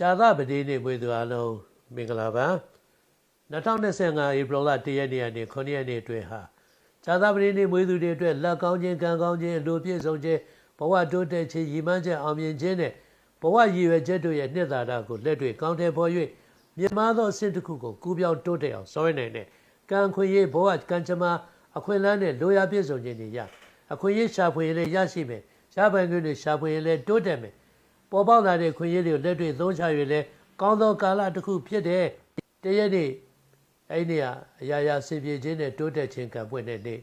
ဇာသပတိနေ့မွေးသူအလုံးမင်္ဂလာပါ2025ဧပြီလ1ရက်နေ့ကနေ9ရက်နေ့အတွင်းဟာဇာသပတိနေ့မွေးသူတွေအတွက်လက်ကောင်းခြင်းကံကောင်းခြင်းလူပြည့်စုံခြင်းဘဝတိုးတက်ခြင်းရည်မှန်းချက်အောင်မြင်ခြင်းနဲ့ဘဝရည်ရွယ်ချက်တို့ရဲ့နှစ်သာရကိုလက်တွေ့ကောင်းတဲ့ပေါ်၍မြင့်မားသောအဆင့်တစ်ခုကိုကူးပြောင်းတိုးတက်အောင်ဆောင်ရွက်နိုင်တဲ့ကံခွင့်ရေးဘဝကံကြမ္မာအခွင့်အလမ်းနဲ့လိုရာပြည့်စုံခြင်းတွေရအခွင့်အရေးရှာဖွေရင်လည်းရရှိမယ်ရှားပိုင်ခွင့်တွေရှာဖွေရင်လည်းတိုးတက်မယ် ပေါ်ပေါက်လာတဲ့ခွင့်ရတွေကိုလက်တွေ့သုံးချ၍လဲကောင်းသောကာလတစ်ခုဖြစ်တဲ့တရက်နေ့အဲ့ဒီကအရာရာဆင်ပြေခြင်းနဲ့တိုးတက်ခြင်းကံပွင့်တဲ့နေ့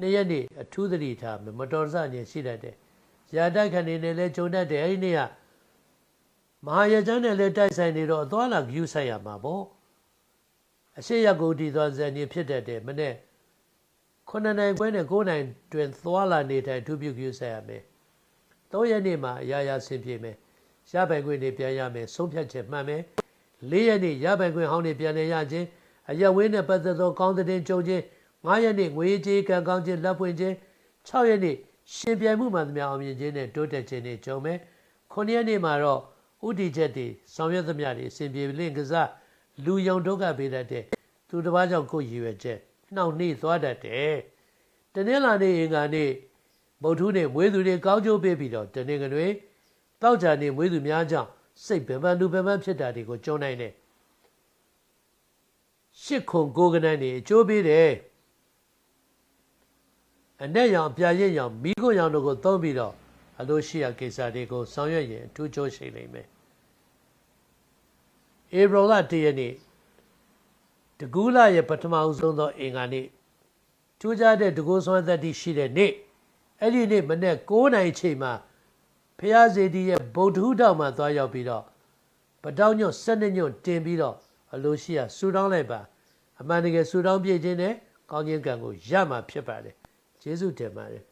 နေ့ရက်နေ့အထူးသတိထားမတော်စဉ္ရှိတတ်တယ်။ရာတိုက်ခဏနေနဲ့လဲဂျုံတတ်တယ်အဲ့ဒီနေ့ကမဟာရကျမ်းနဲ့လဲတိုက်ဆိုင်နေတော့အသွားလာဂယူဆိုင်ရမှာပေါ့။အရှိရကိုဒီသွားဇန်နေဖြစ်တတ်တယ်မနေ့9နိုင်ခွဲနဲ့9နိုင်တွင်သွားလာနေတဲ့အထူးပြုဂယူဆိုင်ရမယ်။ ၃ရက်နေ့မှာအရာရာဆင်ပြေမယ်ရပိုင်ခွင့်တွေပြန်ရမယ်ဆုံးဖြတ်ချက်မှန်မယ်၄ရက်နေ့ရပိုင်ခွင့်ဟောင်းတွေပြန်လည်ရခြင်းအရက်ဝင်းနဲ့ပတ်သက်သောကောင်းတဲ့ကြုံခြင်း၅ရက်နေ့ငွေကြေးကံကောင်းခြင်းလက်ဖွင့်ခြင်း၆ရက်နေ့ရှင်ပြိုင်မှုမှန်သမျှအောင်မြင်ခြင်းနဲ့တိုးတက်ခြင်းတွေကြုံမယ်9ရက်နေ့မှာတော့ဥတီချက်တွေဆောင်ရွက်သမျှတွေအစဉ်ပြေလင့်ကစားလူယုံဒုက္ခပေးတတ်တဲ့သူတစ်ပါးကြောင့်ကိုယ်ရည်ရွယ်ချက်နှောင့်နှေးသွားတတ်တယ်တနင်္လာနေ့အင်္ဂါနေ့ ဗုဒ္ဓနဲ့မွေးသူတွေကောင်းကျိုးပေးပြီးတော့တနေ့ကတွေတောက်ကြနေမွေးသူများကြောင့်စိတ်ဗဗန်လူဗဗန်ဖြစ်တာတွေကိုကြုံနိုင်တယ်ရှစ်ခုကိုကနန်းနေအကျိုးပေးတယ်အနဲ့ရောင်ပြရစ်ရောင်မိခွန်းရောင်တို့ကိုသုံးပြီးတော့အလိုရှိရာကိစ္စတွေကိုဆောင်ရွက်ရင်အထူးကျိုးရှိနိုင်မယ်ဧပြီလ၁ရက်နေ့တကူးလာရဲ့ပထမအဆုံးသောအင်္ဂါနေ့ထူးခြားတဲ့တကူးဆွမ်းသက်တည်ရှိတဲ့နေ့ အဲ့ဒီနေ့မနေ့9နိုင်ချိန်မှာဖះစေတီရဲ့ဗုဒ္ဓဟူတောင်မှာသွားရောက်ပြီးတော့ပတောင်းညွတ်၁၂ညွတ်တင်ပြီးတော့အလိုရှိရဆူတောင်းလိုက်ပါအမှန်တကယ်ဆူတောင်းပြည့်ခြင်းနဲ့ကောင်းခြင်းကံကိုရမှာဖြစ်ပါတယ်ကျေးဇူးတင်ပါတယ်